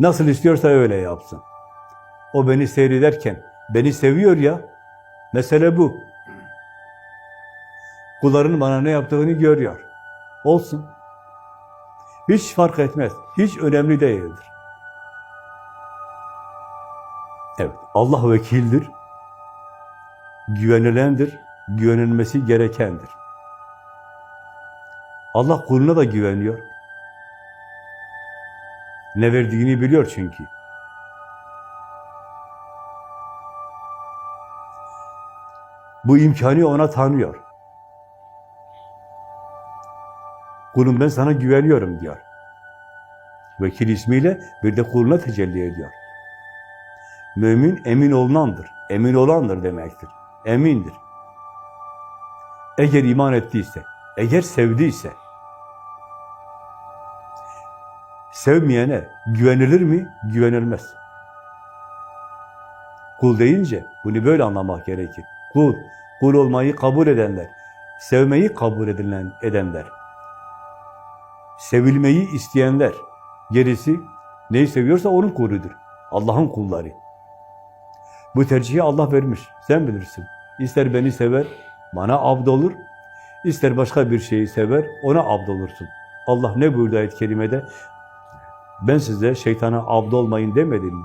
Nasıl istiyorsa öyle yapsın. O beni seyrederken beni seviyor ya, mesele bu. Kulların bana ne yaptığını görüyor. Olsun. Hiç fark etmez. Hiç önemli değildir. Evet, Allah vekildir. Güvenilendir. Güvenilmesi gerekendir. Allah kuluna da güveniyor. Ne verdiğini biliyor çünkü. Bu imkanı ona tanıyor. Kulum ben sana güveniyorum diyor. Vekil ismiyle bir de kuluna tecelli ediyor. Mümin emin olunandır. Emin olandır demektir. Emindir. Eğer iman ettiyse, eğer sevdiyse, sevmeyene güvenilir mi? Güvenilmez. Kul deyince bunu böyle anlamak gerekir. Kul, kul olmayı kabul edenler, sevmeyi kabul edilen edenler, sevilmeyi isteyenler, gerisi neyi seviyorsa onun kuludur. Allah'ın kulları. Bu tercihi Allah vermiş. Sen bilirsin. İster beni sever, bana abd olur. ister başka bir şeyi sever, ona abd olursun. Allah ne buyurdu ayet-i kerimede? Ben size şeytana abd olmayın demedim mi?